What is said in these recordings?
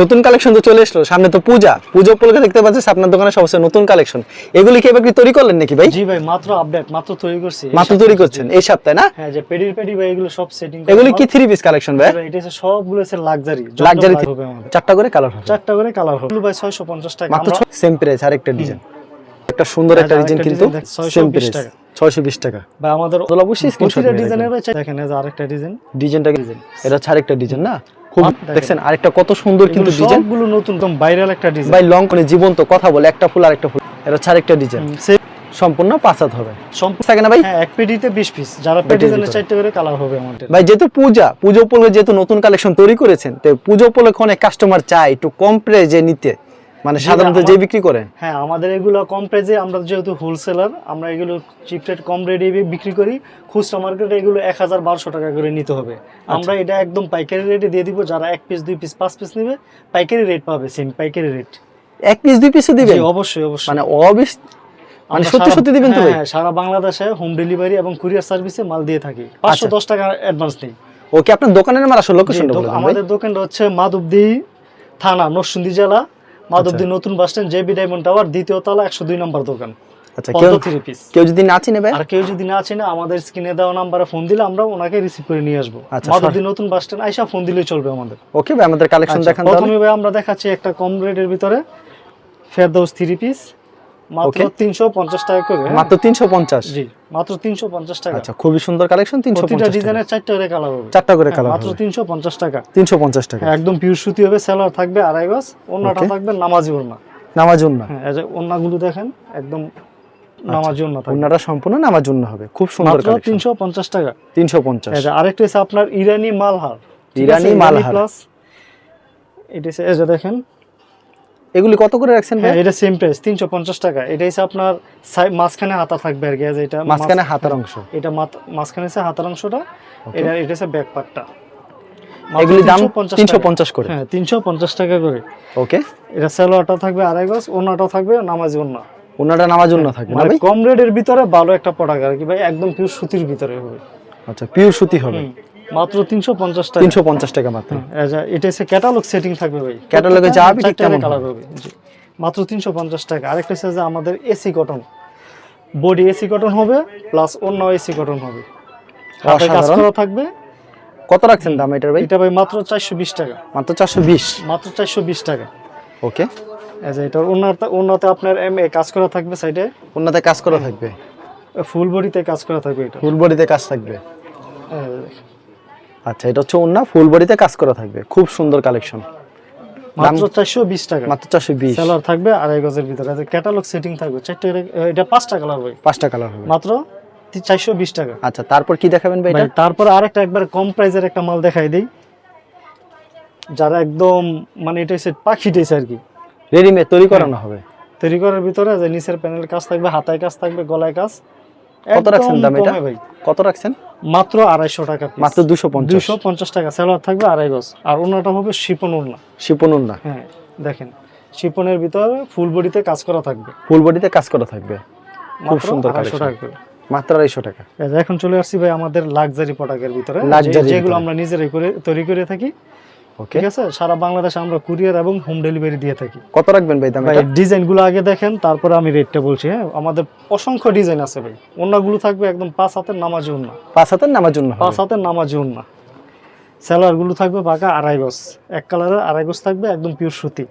নতুন কালেকশন তো চলে এসলো সামনে তো পূজা। পুজো উপলক্ষে দেখতে পাচ্ছি আপনার দোকানে সমস্ত নতুন কালেকশন এগুলি কি এবার কি তৈরি করলেন নাকি ভাই? জি ভাই মাত্র আপডেট মাত্র তৈরি করছি। মাত্র তৈরি করছেন এই সপ্তাহে না? হ্যাঁ যে পেডির পেডি ভাই এগুলো সব সেটিং এগুলি কি থ্রি পিস কালেকশন ভাই? এটা হচ্ছে সবগুলো হচ্ছে লাক্সারি লাক্সারি হবে আমাদের। চারটা করে কালার হবে। চারটা করে কালার হবে। ভাই 650 টাকা। মাত্র সেম প্রাইস আরেকটা ডিজাইন একটা সুন্দর একটা ডিজাইন কিন্তু design দেখ, 620 সেম প্রাইস টাকা। 620 টাকা। ভাই আমাদের তো অবশ্যই স্ক্রিনশট ডিজাইনের দেখেন আরেকটা ডিজাইন ডিজাইনটা এটা হচ্ছে আরেকটা ডিজাইন না? খুব দেখছেন আরেকটা কত সুন্দর কিন্তু ডিজাইন সবগুলো নতুন একদম ভাইরাল একটা ডিজাইন ভাই লং করে জীবন্ত কথা বলে একটা ফুল আরেকটা ফুল। এটা ছাড় আরেকটা ডিজাইন সম্পূর্ণ পাঁচাত হবে। সম্পূর্ণ থাকে না ভাই? হ্যাঁ এক পেটিতে 20 পিস যারা পেটি চারটে করে কালার হবে আমাদের। ভাই যেহেতু পূজা পুজো উপলক্ষে যেহেতু নতুন কালেকশন তৈরি করেছেন তো পুজো উপলক্ষে অনেক কাস্টমার চায় একটু কম প্রাইজে নিতে। মানে সাধারণত যে বিক্রি করেন? হ্যাঁ আমাদের এগুলো কম প্রাইসে আমরা যেহেতু হোলসেলার আমরা এগুলো চিপ রেট কম রেটে বিক্রি করি। খুচরা মার্কেটে এগুলো এক হাজার বারোশো টাকা করে নিতে হবে। আচ্ছা। আমরা এটা একদম পাইকারি রেটে দিয়ে দিব যারা এক পিস দুই পিস পাঁচ পিস নেবে পাইকারি রেট পাবে সেম পাইকারি রেট এক পিস দুই পিসে দিবেন? অবশ্যই অবশ্যই। মানে অবিস মানে সত্যি সত্যি দিবেন তো হ্যাঁ, সারা বাংলাদেশে হোম ডেলিভারি এবং কুরিয়ার সার্ভিসে মাল দিয়ে থাকি। পাঁচশো দশ টাকা অ্যাডভান্স নেই ওকে আপনার দোকানের মাল আসলে লোকেশনটা আমাদের দোকানটা হচ্ছে মাধবদী থানা নরসিংদী জেলা মাধবদী আচ্ছা। নতুন bus stand JB diamond tower দ্বিতীয় তলা একশো দুই নম্বর দোকান। আচ্ছা কেউ কেউ যদি না চিনে ভাই? আর কেউ যদি না চিনে আমাদের স্ক্রিনে দেওয়া নাম্বারে ফোন দিলে আমরা ওনাকে রিসিভ করে নিয়ে আসব। আচ্ছা, মাধবদী নতুন বাস স্ট্যান্ড আইসা ফোন দিলেই চলবে আমাদের। ওকে ভাই আমাদের কালেকশন আচ্ছা, দেখান প্রথমে ভাই আমরা দেখাচ্ছি একটা কম রেটের ভিতরে ফেরদৌস থ্রি পিস মাত্র Okay. তিনশো পঞ্চাশ টাকা করে। হ্যাঁ? মাত্র তিনশো পঞ্চাশ? জি মাত্র তিনশো পঞ্চাশ টাকা। আচ্ছা খুবই সুন্দর কালেকশন তিনশো প্রতিটা পঞ্চাশ ডিজাইনের চারটা করে কালার হবে। চারটা করে হ্যাঁ, কালার মাত্র তিনশো পঞ্চাশ টাকা। তিনশো পঞ্চাশ টাকা। হ্যাঁ, একদম পিওর সুতি হবে সেলার থাকবে আড়াই গজ অন্যটা থাকবে নামাজি ওড়না নামার জন্য হ্যাঁ ওড়নাগুলো দেখেন একদম নামাজি ওড়না থাকবে। ওনারা সম্পূর্ণ নামার জন্য হবে। খুব সুন্দর কালেকশন তিনশো পঞ্চাশ টাকা। তিনশো পঞ্চাশ। এই যে আরেকটা হচ্ছে আপনার ইরানি মালহার। ইরানি আছে? মালহার। প্লাস এটা দেখেন এগুলি কত করে রাখছেন ভাই? হ্যাঁ এটা সেম প্রাইস তিনশো পঞ্চাশ টাকা। এটা হচ্ছে আপনার মাঝখানে হাতা থাকবে আর যে এটা মাঝখানে হাতার অংশ। এটা মাঝখানে হচ্ছে হাতার অংশটা এটা এটা হচ্ছে ব্যাক পার্টটা এগুলি দাম তিনশো পঞ্চাশ করে। হ্যাঁ তিনশো পঞ্চাশ টাকা করে। ওকে এটা সেলোয়ারটা থাকবে আড়াই গজ ওনাটা থাকবে নামাজি ওনা ওনারা নামার জন্য থাকবে মানে কম রেটের ভিতরে ভালো একটা প্রোডাক্ট আর কি ভাই একদম পিওর সুতির ভিতরে হবে। আচ্ছা পিওর সুতি হবে। মাত্র তিনশো পঞ্চাশ টাকা। তিনশো পঞ্চাশ টাকা মাত্র। এই এটা হচ্ছে ক্যাটালগ সেটিং থাকবে ভাই। এ যা হবে ঠিক তেমন কালার হবে মাত্র তিনশো পঞ্চাশ টাকা। আরেকটা হচ্ছে যে আমাদের AC cotton body AC cotton হবে প্লাস অন্য এসি কটন হবে। হাতে কাজ। করা থাকবে। কত রাখছেন দাম এটার ভাই? এটা ভাই মাত্র চারশো বিশ টাকা। মাত্র চারশো বিশ। মাত্র চারশো বিশ টাকা। ওকে। এই যে এটা অন্যতে অন্যতে আপনার এম এ কাজ করা থাকবে সাইডে ওনাতে কাজ করা থাকবে? ফুল বডিতে কাজ করা থাকবে এটা। ফুল বডিতে কাজ থাকবে? এই আচ্ছা এটা হচ্ছে ওনা ফুল বডিতে কাজ করা থাকবে। খুব সুন্দর কালেকশন মাত্র চারশো বিশ টাকা। মাত্র চারশো বিশ। সেলার থাকবে আড়াই গজের ভিতরে। ক্যাটালগ সেটিং থাকবে চারটে এটা পাঁচটা কালার ভাই পাঁচটা কালার হবে। মাত্র চারশো বিশ টাকা। আচ্ছা তারপর কি দেখাবেন ভাই এটা? তারপরে আরেকটা একবার কম প্রাইজের একটা মাল দেখাই দিই। যারা একদম মানে এটা হচ্ছে পাখি আর কি। রেডিমেড তৈরি করানো হবে। তৈরি করার ভিতরে যে নিচের প্যানেল কাজ থাকবে হাতায় কাজ থাকবে গলায় কাজ। কত রাখছেন দাম এটা? কত রাখছেন? মাত্র আড়াইশো টাকা মাত্র দুশো পঞ্চাশ। দুশো পঞ্চাশ টাকা। থাকবে আড়াই গজ। আর ওনাটা হবে শিপন ওড়না। শিপন ওনা হ্যাঁ দেখেন। শিপনের ভিতরে ফুল বডিতে কাজ করা থাকবে। ফুল বডিতে কাজ করা থাকবে। খুব সুন্দর আড়াইশো টাকা মাত্র আড়াইশো টাকা। এখন চলে আসছি ভাই আমাদের লাক্সারি প্রোডাক্টের ভিতরে। যেগুলো আমরা নিজেরাই করে তৈরি করে থাকি ঠিক আছে? সারা বাংলাদেশে আমরা কুরিয়ার এবং হোম ডেলিভারি দিয়ে থাকি। কত রাখবেন ভাই দাম ভাই এটা? ডিজাইনগুলো আগে দেখেন তারপরে আমি রেটটা বলছি হ্যাঁ? আমাদের অসংখ্য ডিজাইন আছে ভাই। ওন্নাগুলো থাকবে একদম পাঁচ হাতের নামাজি ওন্না। পাঁচ হাতের নামার জন্য পাঁচ হাতের নামাজি ওন্না। সেলার থাকবে বাঁকা আড়াই গজ। এক কালারের আড়াই গজ থাকবে একদম পিওর সুতি।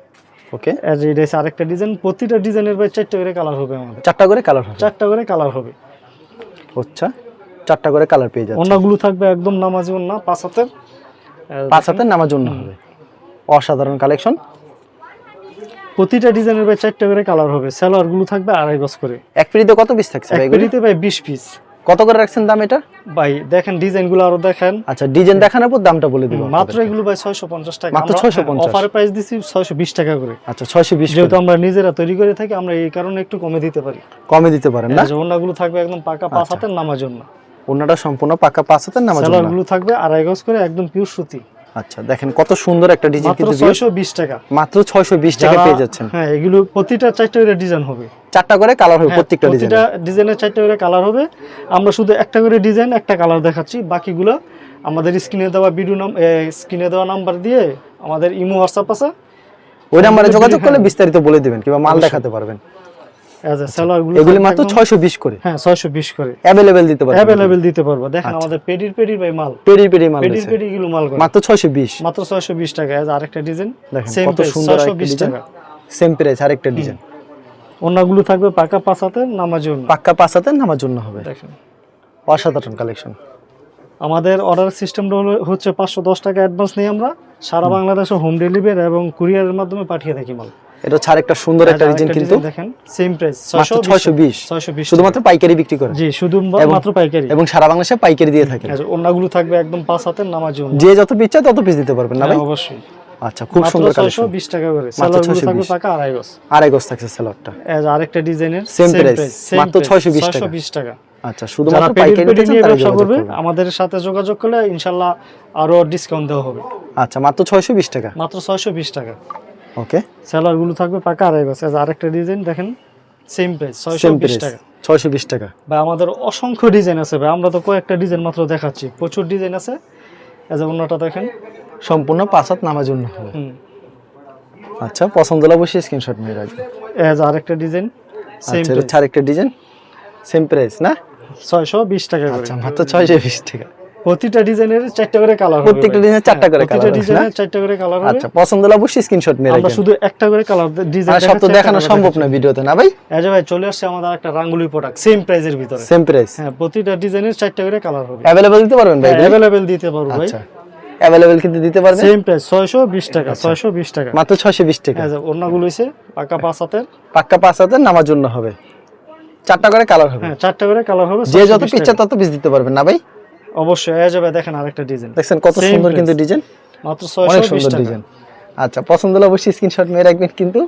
ওকে। আর এটা হচ্ছে আরেকটা ডিজাইন প্রতিটা ডিজাইনের ভাই চারটে করে কালার হবে আমাদের। চারটা করে কালার হবে? চারটা করে কালার হবে। আচ্ছা চারটা করে কালার পেয়ে যাচ্ছে। ওন্নাগুলো থাকবে একদম নামাজি ওন্না পাঁচ হাতের। পাঁচ হাতের নামার জন্য হবে। অসাধারণ কালেকশন। প্রতিটা ডিজাইনের ভাই চারটা করে কালার হবে। সেলারগুলো থাকবে আড়াই গজ করে। এক পিড়িতে কত পিস থাকছে এক ভাই ভাই বিশ পিস কত করে রাখছেন দাম এটা? ভাই দেখেন ডিজাইনগুলো আরও দেখেন। আচ্ছা ডিজাইন দেখানোর পর দামটা বলে দিব মাত্র এগুলো ভাই ছয়শো পঞ্চাশ টাকা। মাত্র 650 অফার প্রাইস দিছি ছয়শো বিশ টাকা করে। আচ্ছা ছয়শো বিশ যেহেতু আমরা নিজেরা তৈরি করে থাকি আমরা এই কারণে একটু কমে দিতে পারি। কমে দিতে পারেন না? ওনাগুলো থাকবে একদম পাকা পাঁচ আচ্ছা। হাতের নামার জন্য। ওনাটা সম্পূর্ণ পাকা পাঁচ হাতের নামার সেলারগুলো থাকবে আড়াই গজ করে একদম পিওর সুতি। আচ্ছা দেখেন কত সুন্দর একটা ডিজাইন কিন্তু ছয়শো বিশ টাকা। মাত্র ছয়শো বিশ টাকা পেয়ে যাচ্ছেন। হ্যাঁ এগুলো প্রতিটা চারটে করে ডিজাইন হবে। চারটা করে কালার হবে হ্যাঁ, প্রত্যেকটা ডিজাইন প্রতিটা ডিজাইনের চারটে করে কালার হবে। আমরা শুধু একটা করে ডিজাইন একটা কালার দেখাচ্ছি। বাকিগুলো আমাদের স্ক্রিনে দেওয়া ভিডিও নাম স্ক্রিনে দেওয়া নাম্বার দিয়ে আমাদের ইমো হোয়াটসঅ্যাপ আছে। ওই নাম্বারে যোগাযোগ করলে হ্যাঁ। বিস্তারিত বলে দিবেন কিংবা মাল দেখাতে পারবেন। এগুলি মাত্র করে? হ্যাঁ করে। দিতে দিতে পারব। দেখেন আচ্ছা। আমাদের পেডির পেডির ভাই মাল। পেরি পেরি মাল পেডির রয়েছে। গুলো মাল মাত্র টাকা। আরেকটা ডিজাইন দেখেন কত সুন্দর একটা ডিজাইন টাকা। সেম প্রাইস আরেকটা ডিজাইন অন্যগুলো থাকবে পাকা নামার জন্য হবে। দেখেন। অসাধারণ কালেকশন আমাদের অর্ডার সিস্টেমটা হলো হচ্ছে পাঁচশো দশ টাকা অ্যাডভান্স নিয়ে আমরা সারা বাংলাদেশে হোম ডেলিভারি এবং কুরিয়ারের মাধ্যমে পাঠিয়ে থাকি মাল। এটা হচ্ছে আরেকটা সুন্দর একটা ডিজাইন কিন্তু। দেখেন সেম প্রাইস মাত্র ছয়শো বিশ ছয়শো বিশ। শুধুমাত্র পাইকারি বিক্রি করে জি শুধু এবং- মাত্র পাইকারি। এবং সারা বাংলাদেশে পাইকারি দিয়ে থাকে আচ্ছা, অন্যগুলো থাকবে একদম পাঁচ হাতের নামাজ যে যত পিস চায় তত পিস দিতে পারবেন না ভাই? হ্যাঁ, অবশ্যই। আচ্ছা খুব সুন্দর ছয়শো কালেকশন বিশ টাকা করে। 620 থাকবে পাকা আড়াই গজ। আড়াই গজ থাকছে এজ আরেকটা ডিজাইনের Same price, মাত্র 620 টাকা। বিশ টাকা। আচ্ছা শুধুমাত্র পাইকারি নিতে চান ব্যবসা করবে আমাদের সাথে যোগাযোগ করলে ইনশাল্লাহ আরও ডিসকাউন্ট দেওয়া হবে। আচ্ছা মাত্র ছয়শো বিশ টাকা। মাত্র ছয়শো বিশ টাকা। ওকে। সেলারগুলো থাকবে পাকা আড়াই এজ আরেকটা ডিজাইন দেখেন সেম প্রাইস ছয়শো সেম বিশ প্রাইস টাকা। ছয়শো বিশ টাকা। ভাই আমাদের অসংখ্য ডিজাইন আছে ভাই আমরা তো কয়েকটা ডিজাইন মাত্র দেখাচ্ছি। প্রচুর ডিজাইন আছে। এজ অন্যটা দেখেন। সম্পূর্ণ পাঁচ হাত নামার জন্য আচ্ছা পছন্দ হলে অবশ্যই স্ক্রিনশট নিয়ে রাখবেন। এজ আরেকটা ডিজাইন সেম আচ্ছা আরেকটা ডিজাইন সেম প্রাইস না? ছয়শো বিশ টাকা করে। আচ্ছা মাত্র ছয়শো বিশ টাকা। প্রতিটা ডিজাইনের চারটা করে কালার প্রত্যেকটা। ডিজাইনের চারটা হ্যাঁ, করে প্রতিটা ডিজাইনের চারটা করে কালার আচ্ছা পছন্দ হলে অবশ্যই স্ক্রিনশট নিয়ে আমরা রাখবেন শুধু একটা করে কালার ডিজাইন সব তো দেখানো সম্ভব না ভিডিওতে না ভাই? ভাই চলে আসছে আমাদের একটা রাঙ্গুলি প্রোডাক্ট সেম প্রাইজের ভিতরে। সেম প্রাইস হ্যাঁ প্রতিটা ডিজাইনের চারটা করে কালার হবে। অ্যাভেলেবল দিতে পারবেন ভাই? এগুলি? অ্যাভেলেবেল দিতে পারব ভাই। আচ্ছা। অ্যাভেলেবল কিন্তু দিতে পারবেন? সেম প্রাইস ছয়শো বিশ টাকা ছয়শো বিশ টাকা। মাত্র ছয়শো বিশ টাকা। এই যে অন্যগুলো হইছে পাকা পাঁচ হাতের। পাক্কা পাঁচ হাতে নামার জন্য হবে। চারটা করে কালার হবে। হ্যাঁ চারটা করে কালার হবে যে যত। পিকচার তত পিস দিতে পারবেন না ভাই? অবশ্যই এই যাবে দেখেন আরেকটা ডিজাইন দেখছেন কত সুন্দর কিন্তু ডিজাইন মাত্র অনেক ছয়শো বিশ সুন্দর টাকা। ডিজাইন আচ্ছা পছন্দ হলে অবশ্যই স্ক্রিনশট নিয়ে রাখবেন কিন্তু।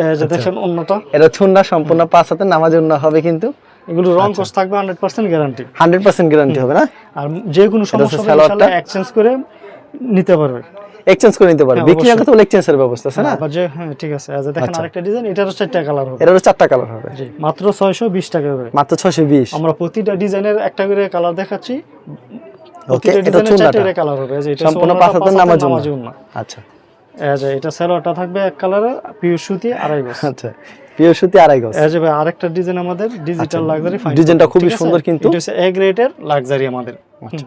এই যে দেখেন অন্যটা। এটা থুন্না সম্পূর্ণ পাঁচ হাতে নামার জন্য হবে কিন্তু। এগুলো রং আচ্ছা। থাকবে hundred percent guarantee hundred percent guarantee হবে না? আর যে কোনো সমস্যা হলে এক্সচেঞ্জ করে নিতে পারবে। এক্সচেঞ্জ করে নিতে পারবে। হ্যাঁ, বিক্রি অবশ্যই। আগে তো এক্সচেঞ্জের ব্যবস্থা আছে না? আবার যে হ্যাঁ ঠিক আছে। যে দেখেন আচ্ছা। আরেকটা ডিজাইন এটারও চারটা কালার হবে। এটারও চারটা কালার হবে। জি মাত্র ছয়শো বিশ টাকা করে। মাত্র ছয়শো বিশ। আমরা প্রতিটা ডিজাইনের একটা করে কালার দেখাচ্ছি। ওকে এটা চারটা করে কালার হবে। এই যে এটা সম্পূর্ণ সোনাটা পাঁচ হাতের পাঁচ নামার হাতের জন্য। আচ্ছা। যে এটা সেলোয়ারটা থাকবে এক কালারের পিওর সুতি আড়াই গজ। আচ্ছা প্রিয় সুতি আড়াই গজ। যে ভাই আরেকটা ডিজাইন আমাদের ডিজিটাল লাক্সারি ফাইন ডিজাইনটা আচ্ছা, খুবই সুন্দর কিন্তু। এটা হচ্ছে এ গ্রেডের লাক্সারি আমাদের। আচ্ছা।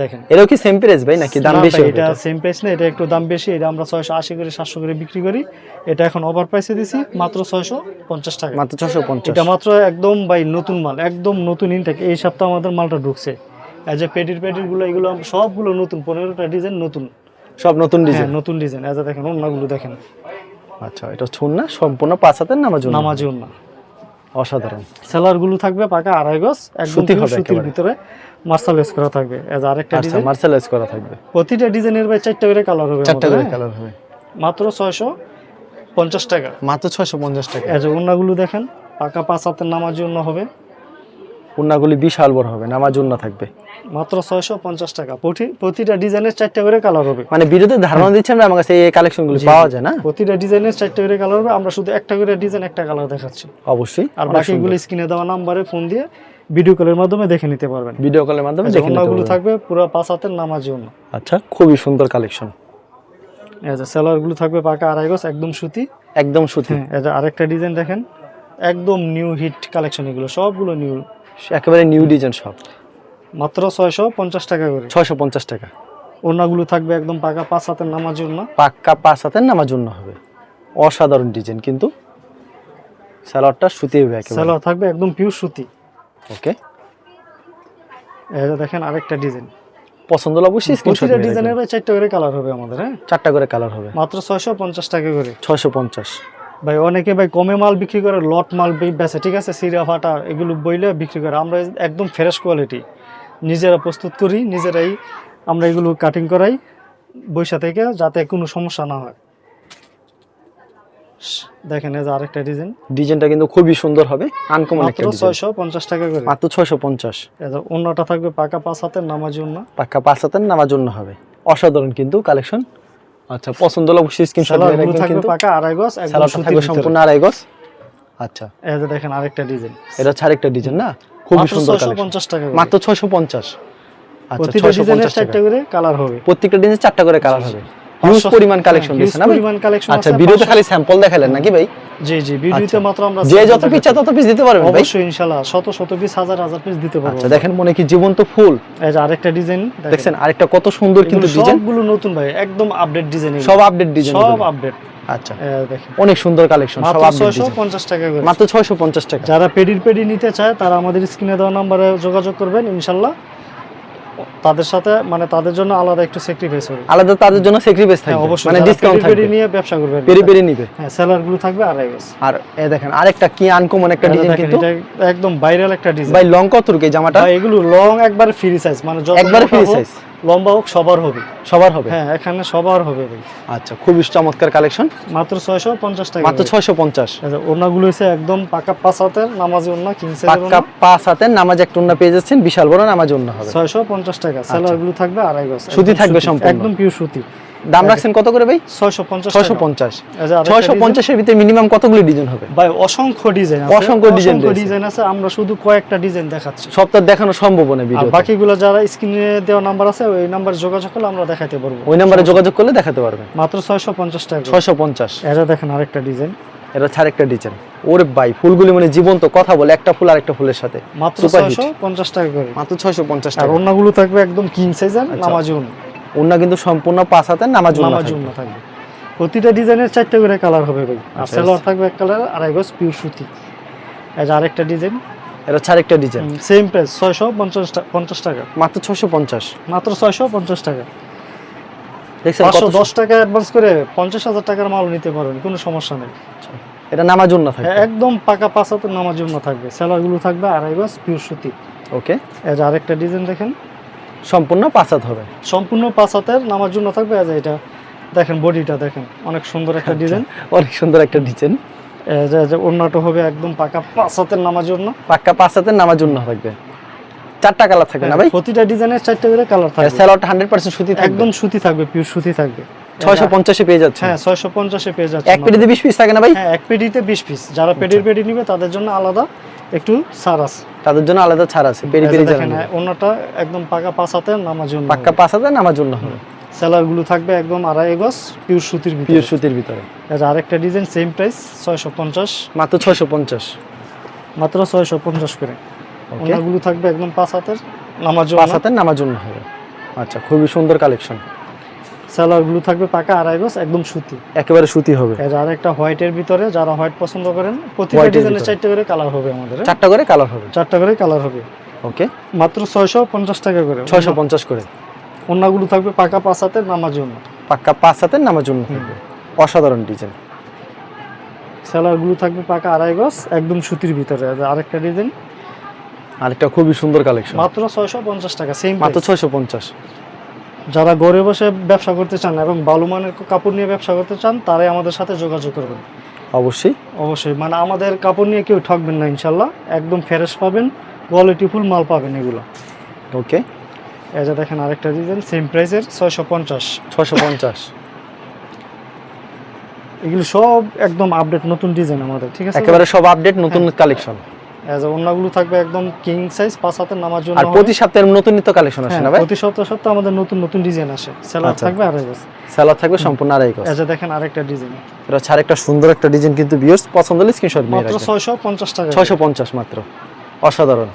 দেখেন। এটাও কি সেম প্রাইস ভাই নাকি? দাম বেশি এটা? সেম প্রাইস না এটা একটু দাম বেশি এটা আমরা ছয়শো আশি করে সাতশো করে বিক্রি করি। এটা এখন ওভার প্রাইসে দিছি মাত্র ছয়শো পঞ্চাশ টাকা। মাত্র ছশো পঞ্চাশ। এটা মাত্র একদম ভাই নতুন মাল একদম নতুন ইনটেক এই সপ্তাহে আমাদের মালটা ঢুকছে। এই যে পেডির পেডিরগুলো এগুলো সবগুলো নতুন পনেরোটা ডিজাইন নতুন। সব নতুন হ্যাঁ ডিজাইন নতুন ডিজাইন যে দেখেন অন্যগুলো দেখেন। আচ্ছা এটা ছুন না সম্পূর্ণ পাঁচ হাতের নামাজি অন্য অসাধারণ। সেলারগুলো থাকবে পাকা আড়াই গজ এক সুতি হবে সুতির ভিতরে মার্শালাইজ করা থাকবে। এজ আরেকটা আচ্ছা ডিজাইন। মার্শালাইজ করা থাকবে। প্রতিটা ডিজাইনের ভাই চারটা করে কালার হবে চারটা করে হ্যাঁ? কালার হবে। মাত্র ছয়শো পঞ্চাশ টাকা। মাত্র ছয়শো পঞ্চাশ টাকা। এজ অন্যগুলো দেখেন পাকা পাঁচ হাতের নামার জন্য হবে। উন্নাগুলি বিশাল বড় হবে নামার জন্য থাকবে। মাত্র ছয়শো পঞ্চাশ টাকা। প্রতি- প্রতিটা ডিজাইনের চারটা করে কালার হবে। মানে ভিডিওতে ধারণা দিচ্ছেন আমার কাছে এই কালেকশনগুলো পাওয়া যায় না? প্রতিটা ডিজাইনের চারটা করে কালার হবে আমরা শুধু একটা করে ডিজাইন একটা কালার দেখাচ্ছি। অবশ্যই আর বাকিগুলো স্ক্রিনে দেওয়া নাম্বারে ফোন দিয়ে ভিডিও কলের মাধ্যমে দেখে নিতে পারবেন। ভিডিও কলের মাধ্যমে দেখে নিতে পারবেন। থাকবে পুরো পাঁচ হাতের নামার জন্য আচ্ছা খুবই সুন্দর কালেকশন যে সেলারগুলো থাকবে পাকা আড়াই গজ একদম সুতি। একদম সুতি। হ্যাঁ আরেকটা ডিজাইন দেখেন একদম নিউ হিট কালেকশন এগুলো সবগুলো নিউ একেবারে নিউ ডিজাইন সব। মাত্র ছয়শো পঞ্চাশ টাকা করে। ছয়শো পঞ্চাশ টাকা। অন্যগুলো থাকবে একদম পাকা পাঁচ হাতের নামার জন্য পাক্কা পাঁচ হাতের নামার জন্য হবে। অসাধারণ ডিজাইন কিন্তু। স্যালাডটা সুতি হবে সেলার থাকবে একদম পিওর সুতি। ওকে যে দেখেন আরেকটা ডিজাইন পছন্দ হলে অবশ্যই স্ক্রিনশট ডিজাইনের চারটা করে কালার হবে আমাদের হ্যাঁ? চারটা করে কালার হবে। মাত্র ছয়শো পঞ্চাশ টাকা করে। ছয়শো পঞ্চাশ। ভাই অনেকে ভাই কমে মাল বিক্রি করে লট মাল বেচে ঠিক আছে? সিরা ফাটা এগুলো বইলে বিক্রি করে। আমরা একদম ফ্রেশ কোয়ালিটি নিজেরা প্রস্তুত করি নিজেরাই আমরা এগুলো কাটিং করাই বৈশা থেকে যাতে কোনো সমস্যা না হয়। দেখেন এই যে আরেকটা ডিজাইন ডিজাইনটা কিন্তু খুবই সুন্দর হবে। আনকমন একটা ডিজাইন ছয়শো পঞ্চাশ টাকা করে। মাত্র ছয়শো পঞ্চাশ। এই যে অন্যটা থাকবে পাকা পাঁচ হাতের নামার জন্য পাক্কা পাঁচ হাতের নামার জন্য হবে। অসাধারণ কিন্তু কালেকশন আচ্ছা পছন্দ হলে অবশ্যই স্ক্রিনশট দিয়ে রাখবেন কিন্তু। পাকা আড়াই গজ একদম থাকবে সম্পূর্ণ আড়াই গজ। আচ্ছা। এই যে দেখেন আরেকটা ডিজাইন এটা হচ্ছে আরেকটা ডিজাইন না? খুব সুন্দর কালেকশন পঞ্চাশ টাকা মাত্র ছয়শো পঞ্চাশ। আচ্ছা প্রতিটা ছয়শো ডিজাইনের পঞ্চাশ টাকা। করে কালার হবে। প্রত্যেকটা ডিজাইনে চারটা করে কালার হবে। হিউজ পরিমাণ কালেকশন হ্যাঁ, দিয়েছে huge না ভাই? পরিমাণ কালেকশন আচ্ছা ভিডিওতে খালি স্যাম্পল দেখালেন নাকি ভাই? জি জি ভিডিওতে আচ্ছা। মাত্র আমরা যে যত পিস তত পিস দিতে পারবেন ভাই? অবশ্যই ইনশাআল্লাহ শত শত পিস হাজার হাজার পিস দিতে পারব। আচ্ছা দেখেন মনে কি জীবন্ত ফুল। এই যে আরেকটা ডিজাইন দেখছেন আরেকটা কত সুন্দর কিন্তু ডিজাইন সবগুলো নতুন ভাই একদম আপডেট ডিজাইন সব আপডেট ডিজাইন সব আপডেট আচ্ছা দেখেন। অনেক সুন্দর কালেকশন সব মাত্র ছয়শো পঞ্চাশ টাকা করে। মাত্র 650 টাকা। যারা পেডির পেডি নিতে চায় তারা আমাদের স্ক্রিনে দেওয়া নাম্বারে যোগাযোগ করবেন ইনশাল্লাহ তাদের সাথে মানে তাদের জন্য আলাদা একটু স্যাক্রিফাইস হবে। আলাদা তাদের জন্য স্যাক্রিফাইস থাকবে। অবশ্যই মানে ডিসকাউন্ট থাকবে। নিয়ে ব্যবসা করবে। পেরি পেরি নিবে। হ্যাঁ সেলারগুলো থাকবে আর গজ আর এ দেখেন আরেকটা কি আনকমন একটা ডিজাইন কিন্তু? একদম ভাইরাল একটা ডিজাইন ভাই লং কত রুকে জামাটা? ভাই এগুলো লং একবার ফ্রি সাইজ মানে একবারে ফ্রি সাইজ লম্বা হোক সবার হবে। সবার হবে। হ্যাঁ এখানে সবার হবে ভাই। আচ্ছা খুবই চমৎকার কালেকশন। মাত্র ছয়শো পঞ্চাশ টাকা মাত্র ছয়শো পঞ্চাশ। ওনাগুলো হচ্ছে একদম পাকা পাঁচ হাতের নামাজি ওনা কিনছে পাকা পাঁচ হাতের নামাজ একটা ওনা পেয়ে যাচ্ছেন বিশাল বড় নামাজ ওনা হবে। ছয়শো পঞ্চাশ টাকা। সেলারগুলো থাকবে আড়াই গজ। সুতি থাকবে সম্পূর্ণ। একদম পিওর সুতি। দাম রাখছেন কত করে ভাই? 650 650 এর ভিতরে মিনিমাম কতগুলো ডিজাইন হবে? ভাই অসংখ্য ডিজাইন অসংখ্য রয়েছে। ডিজাইন আছে আমরা শুধু কয়েকটা ডিজাইন দেখাচ্ছি। দেখানো সম্ভব না ভিডিও বাকিগুলো যারা স্ক্রিনে দেওয়া নাম্বার আছে ওই নাম্বারে যোগাযোগ করলে আমরা দেখাতে পারব। ওই নম্বরে যোগাযোগ করলে দেখাতে পারবেন। মাত্র ছয়শো পঞ্চাশ টাকা 650 এটা দেখেন আরেকটা ডিজাইন এটা ছাড় একটা ডিজাইন ওরে ভাই ফুলগুলি মানে জীবন্ত কথা বলে একটা ফুল আর একটা ফুলের সাথে। মাত্র Super hit। ছয়শো পঞ্চাশ টাকা করে। মাত্র 650 আর টাকা। অন্যগুলো থাকবে একদম কিং আচ্ছা। নামাজি ওনা কিন্তু সম্পূর্ণ পাঁচ হাতের নামাজ নামাজি থাকবে। প্রতিটা ডিজাইনের চারটে করে কালার হবে ভাই। আর আচ্ছা, সেলোয়ার থাকবে এক কালার আড়াই গজ পিওর সুতি। এই যে আরেকটা ডিজাইন। এটা ছাড় একটা ডিজাইন। সেম প্রাইস ছয়শো পঞ্চাশ পঞ্চাশ টাকা। মাত্র 650 মাত্র ছয়শো পঞ্চাশ টাকা। পাঁচশো দশ টাকা অ্যাডভান্স করে পঞ্চাশ হাজার টাকার মাল নিতে পারবেন কোনো সমস্যা নেই। এটা নামাজ উন্না থাকবে। হ্যাঁ, একদম পাকা পাঁচ হাতের নামার জন্য থাকবে। সেলারগুলো থাকবে আড়াই গজ পিওর সুতি। ওকে এই যে আরেকটা ডিজাইন দেখেন। সম্পূর্ণ পাঁচ হাত হবে। সম্পূর্ণ পাঁচ হাতের নামার জন্য থাকবে যে এটা দেখেন বডিটা দেখেন অনেক সুন্দর একটা ডিজাইন অনেক সুন্দর একটা ডিজাইন হবে একদম পাকা নামার জন্য হাতের নামাজ উন্না থাকবে। চারটা কালার থাকবে না ভাই? প্রতিটা ডিজাইনের চারটে করে কালার থাকবে। স্যালোয়ারটা 100% সুতি থাকবে। একদম সুতি থাকবে পিওর সুতি থাকবে। 650 এ পেয়ে যাচ্ছে। হ্যাঁ ছয়শো পঞ্চাশে পেয়ে যাচ্ছে এক পেটিতে 20 পিস থাকে না ভাই? হ্যাঁ এক পেডিতে বিশ পিস যারা পেডির পেডি নিবে তাদের জন্য আলাদা। একটু ছাড় আছে। তাদের জন্য আলাদা ছাড় আছে পেরি পেরি অন্যটা একদম পাকা পাঁচ হাতে নামার জন্য। পাক্কা পাঁচ হাজার নামাজ উন্না হবে। সেলারগুলো থাকবে একদম আড়াই গজ পিওর সুতির ভিতরে। পিওর সুতির ভিতরে। যে আরেকটা ডিজাইন সেম প্রাইস ছয়শো পঞ্চাশ। মাত্র 650 মাত্র ছয়শো পঞ্চাশ করে। ওকে থাকবে একদম পাঁচ হাতের নামার জন্য। পাঁচ হাতের নামাজ উন্না হবে। আচ্ছা খুবই সুন্দর কালেকশন সেলারগুলো থাকবে পাকা আড়াই গজ একদম সুতি। একেবারে সুতি হবে। যে আরেকটা হোয়াইটের ভিতরে যারা হোয়াইট পছন্দ করেন প্রতিটা ডিজাইনের। চারটে করে কালার হবে আমাদের? চারটা করে কালার হবে। চারটা করে কালার হবে। ওকে মাত্র ছয়শো পঞ্চাশ টাকা করে। 650 করে। অন্যগুলো থাকবে পাকা পাঁচ হাতের নামার জন্য পাক্কা পাঁচ হাতের উন্না থাকবে। অসাধারণ ডিজাইন সেলারগুলো থাকবে পাকা আড়াই গজ একদম সুতির ভিতরে। আরেকটা ডিজাইন আরেকটা খুবই সুন্দর কালেকশন মাত্র ছয়শো পঞ্চাশ টাকা সেম মাত্র 650 যারা ঘরে বসে ব্যবসা করতে চান এবং ভালো মানের কাপড় নিয়ে ব্যবসা করতে চান তারাই আমাদের সাথে যোগাযোগ করবেন। অবশ্যই। অবশ্যই। মানে আমাদের কাপড় নিয়ে কেউ ঠকবেন না ইনশাল্লাহ। একদম ফ্রেশ পাবেন কোয়ালিটিফুল মাল পাবেন এগুলো। ওকে এই যে দেখেন আরেকটা ডিজাইন সেম প্রাইসের ছয়শো পঞ্চাশ। 650 এগুলো সব একদম আপডেট নতুন ডিজাইন আমাদের ঠিক আছে? একেবারে সব আপডেট নতুন কালেকশন অন্যগুলো থাকবে একদম কিং সাইজ পাঁচ হাতের নামার জন্য আর। প্রতি সপ্তাহে নতুন নিত্য কালেকশন আসে হ্যাঁ, না ভাই? প্রতি সপ্তাহ সপ্তাহ আমাদের নতুন নতুন ডিজাইন আসে। সেলার আচ্ছা। থাকবে আড়াই গজ। সালোয়ার থাকবে সম্পূর্ণ আড়াই গজ। এই দেখেন আরেকটা ডিজাইন এটা ছাড় একটা সুন্দর একটা ডিজাইন কিন্তু ভিউয়ার্স পছন্দ হলে স্ক্রিনশট নিয়ে রাখবেন। ছয়শো পঞ্চাশ টাকা 650 মাত্র। অসাধারণ।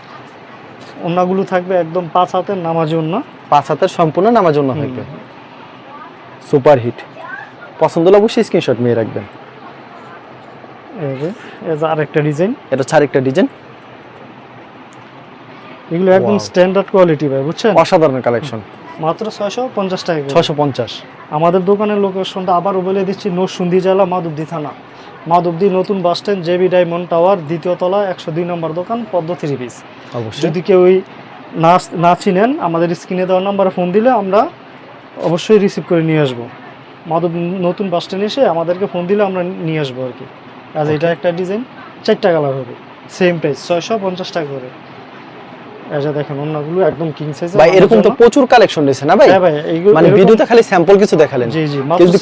অন্যগুলো থাকবে একদম পাঁচ হাতের নামার জন্য। পাঁচ হাতের সম্পূর্ণ নামার জন্য থাকবে। সুপার হিট পছন্দ হলে অবশ্যই স্ক্রিনশট নিয়ে রাখবেন। এই যে আরেকটা ডিজাইন এটা একটা ডিজাইন এগুলো একদম স্ট্যান্ডার্ড কোয়ালিটি ভাই বুঝছেন? অসাধারণ কালেকশন মাত্র ছয়শো পঞ্চাশ টাকা। ছশো পঞ্চাশ। আমাদের দোকানের লোকেশনটা আবারও বলে দিচ্ছি নরসুন্দি জেলা মাধবদী থানা। মাধবদী নতুন bus stand JB diamond tower দ্বিতীয় তলা একশো দুই নম্বর দোকান পদ্ম থ্রি পিস। অবশ্যই। যদি কেউ ওই না না চিনেন আমাদের স্ক্রিনে দেওয়ার নাম্বারে ফোন দিলে আমরা অবশ্যই রিসিভ করে নিয়ে আসব। মাধব নতুন বাস স্ট্যান্ড এসে আমাদেরকে ফোন দিলে আমরা নিয়ে আসব আর কি। আজ এটা একটা ডিজাইন চারটা কালার হবে সেম প্রাইস ছয়শো পঞ্চাশ টাকা করে। এই যে দেখেন একদম কিং সাইজ ভাই এরকম তো প্রচুর কালেকশন রয়েছে না ভাই? হ্যাঁ ভাই এইগুলো মানে ভিডিওতে খালি স্যাম্পল কিছু দেখালেন। জি জি মাত্র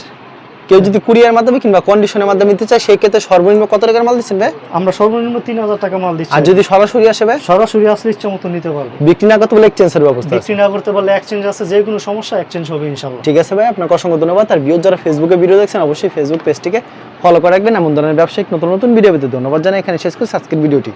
কেউ যদি কুরিয়ার মাধ্যমে কিংবা কন্ডিশনের মাধ্যমে নিতে চায় সেই ক্ষেত্রে সর্বনিম্ন কত টাকার মাল দিচ্ছেন ভাই? আমরা সর্বনিম্ন তিন হাজার টাকা মাল দিচ্ছি। আর যদি সরাসরি আসে ভাই? সরাসরি আসলে ইচ্ছা মতো নিতে পারবে। বিক্রি না করতে বলে এক্সচেঞ্জের ব্যবস্থা। বিক্রি না করতে পারলে এক্সচেঞ্জ আছে যে কোনো সমস্যা এক্সচেঞ্জ হবে ইনশাল্লাহ ঠিক আছে ভাই আপনাকে অসংখ্য ধন্যবাদ। আর ভিউজ যারা ফেসবুকে ভিডিও দেখছেন অবশ্যই ফেসবুক পেজটিকে ফলো করে রাখবেন। এমন ধরনের ব্যবসায়িক নতুন নতুন ভিডিও পেতে ধন্যবাদ জানাই। এখানে শেষ করছি আজকের ভিডিওটি